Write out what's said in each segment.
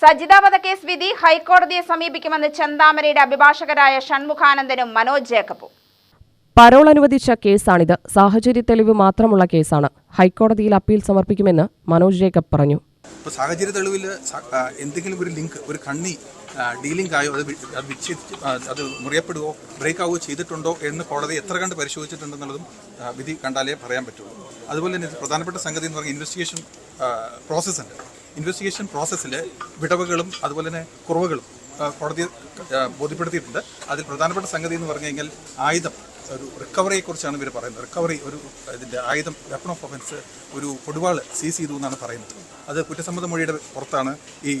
സജിത വധക്കേസ് വിധി ഹൈക്കോടതിയെ സമീപിക്കുമെന്ന് ചെന്താമരയുടെ അഭിഭാഷകരായ ഷൺമുഖാനന്ദനും മനോജ് ജേക്കബും. പരോൾ അനുവദിച്ച കേസാണിത്. സാഹചര്യ തെളിവ് മാത്രമുള്ള കേസാണ്. ഹൈക്കോടതിയിൽ അപ്പീൽ സമർപ്പിക്കുമെന്ന് മനോജ് ജേക്കബ് പറഞ്ഞു. ഇപ്പോൾ സാഹചര്യ തെളിവിൽ എന്തെങ്കിലും ഒരു ലിങ്ക് ഒരു കണ്ണി ഡീലിംഗ് ആയോ അത് വിച്ഛേദിച്ച് അത് മുറിയപ്പെടുകയോ ബ്രേക്ക് ആവുകയോ ചെയ്തിട്ടുണ്ടോ എന്ന് കോടതി എത്ര കണ്ട് പരിശോധിച്ചിട്ടുണ്ടെന്നുള്ളതും വിധി കണ്ടാലേ പറയാൻ പറ്റുള്ളൂ. അതുപോലെ തന്നെ പ്രധാനപ്പെട്ട സംഗതി എന്ന് പറഞ്ഞാൽ ഇൻവെസ്റ്റിഗേഷൻ പ്രോസസ്സ് ഉണ്ട്. ഇൻവെസ്റ്റിഗേഷൻ പ്രോസസ്സിൽ വിടവുകളും അതുപോലെ തന്നെ കുറവുകളും കോടതി ബോധ്യപ്പെടുത്തിയിട്ടുണ്ട്. അതിൽ പ്രധാനപ്പെട്ട സംഗതി എന്ന് പറഞ്ഞു കഴിഞ്ഞാൽ ആയുധം ഒരു റിക്കവറിയെക്കുറിച്ചാണ് ഇവർ പറയുന്നത്. റിക്കവറി ഒരു ഇതിന്റെ ആയുധം വെപ്പൺ ഓഫ് ഒഫൻസ് ഒരു കൊടുവാൾ സീസ് ചെയ്തു എന്നാണ് പറയുന്നത്. അത് കുറ്റസമ്മത മൊഴിയുടെ പുറത്താണ് ഈ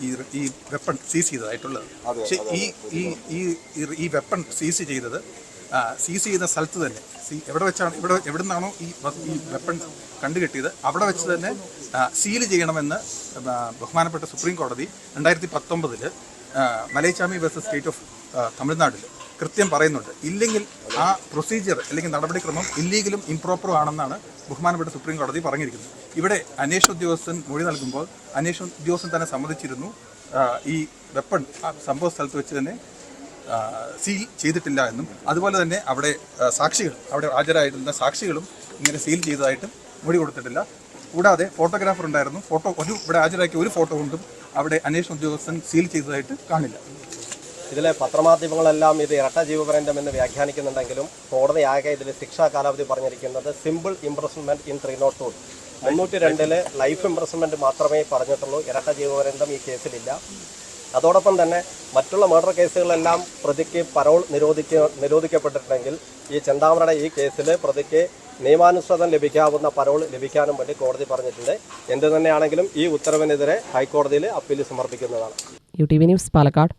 ഈ ഈ വെപ്പൺ സീസ് ചെയ്തതായിട്ടുള്ളത്. പക്ഷേ ഈ ഈ- ഈ വെപ്പൺ സീസ് ചെയ്തത് സീസ് ചെയ്യുന്ന സ്ഥലത്ത് തന്നെ സീ എവിടെ വെച്ചാണ് ഇവിടെ എവിടെ നിന്നാണോ ഈ ഈ വെപ്പൺ കണ്ടുകെട്ടിയത് അവിടെ വെച്ച് തന്നെ സീൽ ചെയ്യണമെന്ന് ബഹുമാനപ്പെട്ട സുപ്രീം കോടതി രണ്ടായിരത്തി പത്തൊമ്പതിൽ മലയച്ചാമി വേഴ്സസ് സ്റ്റേറ്റ് ഓഫ് തമിഴ്നാട്ടിൽ കൃത്യം പറയുന്നുണ്ട്. ഇല്ലെങ്കിൽ ആ പ്രൊസീജിയർ അല്ലെങ്കിൽ നടപടിക്രമം ഇല്ലീഗലും ഇംപ്രോപ്പറും ആണെന്നാണ് ബഹുമാനപ്പെട്ട സുപ്രീം കോടതി പറഞ്ഞിരിക്കുന്നത്. ഇവിടെ അന്വേഷണ ഉദ്യോഗസ്ഥൻ മൊഴി നൽകുമ്പോൾ അന്വേഷണ ഉദ്യോഗസ്ഥൻ തന്നെ സമ്മതിച്ചിരുന്നു. ഈ വെപ്പൺ സംഭവ സ്ഥലത്ത് വെച്ച് തന്നെ സീൽ ചെയ്തിട്ടില്ല എന്നും അതുപോലെ തന്നെ അവിടെ സാക്ഷികൾ അവിടെ ഹാജരായിരുന്ന സാക്ഷികളും ഇങ്ങനെ സീൽ ചെയ്തതായിട്ടും മൊഴി കൊടുത്തിട്ടില്ല. കൂടാതെ ഫോട്ടോഗ്രാഫർ ഉണ്ടായിരുന്നു. ഫോട്ടോ ഒരു ഇവിടെ ഹാജരാക്കിയ ഒരു ഫോട്ടോ കൊണ്ടും അവിടെ അന്വേഷണ ഉദ്യോഗസ്ഥൻ സീൽ ചെയ്തതായിട്ട് കാണില്ല. ഇതിലെ പത്രമാധ്യമങ്ങളെല്ലാം ഇത് ഇരട്ട ജീവപര്യന്തം എന്ന് വ്യാഖ്യാനിക്കുന്നുണ്ടെങ്കിലും കോടതി ആകെ ഇതിൽ ശിക്ഷാ കാലാവധി പറഞ്ഞിരിക്കുന്നത് simple imprisonment in three not two. മുന്നൂറ്റി രണ്ടിൽ ലൈഫ് ഇംപ്രസ്മെന്റ് മാത്രമേ പറഞ്ഞിട്ടുള്ളൂ. ഇരട്ട ജീവപര്യന്തം ഈ കേസിലില്ല. അതോടൊപ്പം തന്നെ മറ്റുള്ള മർഡർ കേസുകളെല്ലാം പ്രതിക്ക് പരോൾ നിരോധിക്ക നിരോധിക്കപ്പെട്ടിട്ടുണ്ടെങ്കിൽ ഈ ചെന്താമരയുടെ ഈ കേസിൽ പ്രതിക്ക് നിയമാനുസൃതം ലഭിക്കാവുന്ന പരോൾ ലഭിക്കാനും വേണ്ടി കോടതി പറഞ്ഞിട്ടുണ്ട്. എന്ത് തന്നെയാണെങ്കിലും ഈ ഉത്തരവിനെതിരെ ഹൈക്കോടതിയിൽ appeal സമർപ്പിക്കുന്നതാണ്. U T V news Palakkad.